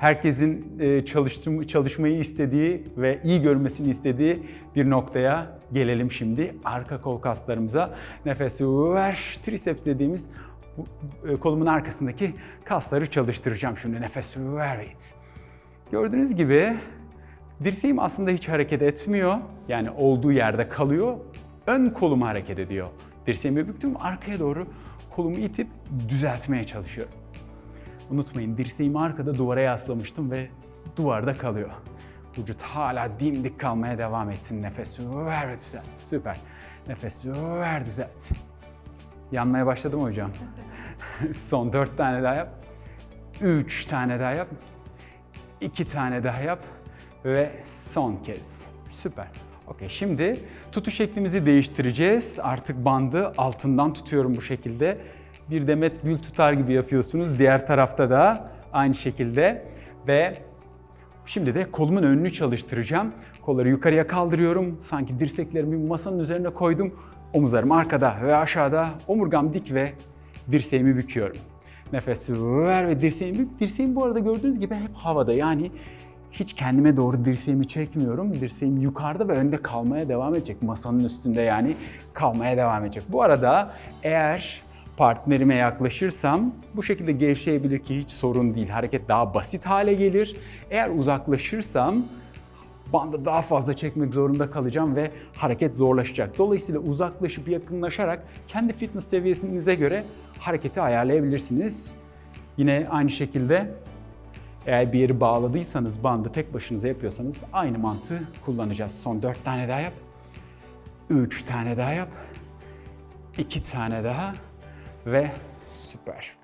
herkesin e, çalışmayı istediği ve iyi görmesini istediği bir noktaya gelelim şimdi. Arka kol kaslarımıza nefesi ver, triceps dediğimiz e, kolumun arkasındaki kasları çalıştıracağım şimdi. Nefes ver. Gördüğünüz gibi dirseğim aslında hiç hareket etmiyor. Yani olduğu yerde kalıyor. Ön kolum hareket ediyor. Dirseğimi büktüm arkaya doğru kolumu itip düzeltmeye çalışıyorum. Unutmayın dirseğimi arkada duvara yaslamıştım ve duvarda kalıyor. Vücut hala dimdik kalmaya devam etsin. Nefes ver ve düzelt. Süper. Nefes ver düzelt. Yanmaya başladı mı hocam? Son dört tane daha yap. Üç tane daha yap. İki tane daha yap. Ve son kez. Süper. Okey şimdi tutuş şeklimizi değiştireceğiz. Artık bandı altından tutuyorum bu şekilde. Bir demet gül tutar gibi yapıyorsunuz. Diğer tarafta da aynı şekilde. Ve Şimdi de kolumun önünü çalıştıracağım. Kolları yukarıya kaldırıyorum. Sanki dirseklerimi masanın üzerine koydum. Omuzlarım arkada ve aşağıda. Omurgam dik ve dirseğimi büküyorum. Nefes ver ve dirseğimi bük. Dirseğim bu arada gördüğünüz gibi hep havada. Yani hiç kendime doğru dirseğimi çekmiyorum. Dirseğim yukarıda ve önde kalmaya devam edecek. Masanın üstünde yani kalmaya devam edecek. Bu arada eğer partnerime yaklaşırsam bu şekilde gevşeyebilir ki hiç sorun değil. Hareket daha basit hale gelir. Eğer uzaklaşırsam bandı daha fazla çekmek zorunda kalacağım ve hareket zorlaşacak. Dolayısıyla uzaklaşıp yakınlaşarak kendi fitness seviyenize göre hareketi ayarlayabilirsiniz. Yine aynı şekilde eğer bir yeri bağladıysanız bandı tek başınıza yapıyorsanız aynı mantığı kullanacağız. Son 4 tane daha yap. 3 tane daha yap. 2 tane daha ve süper.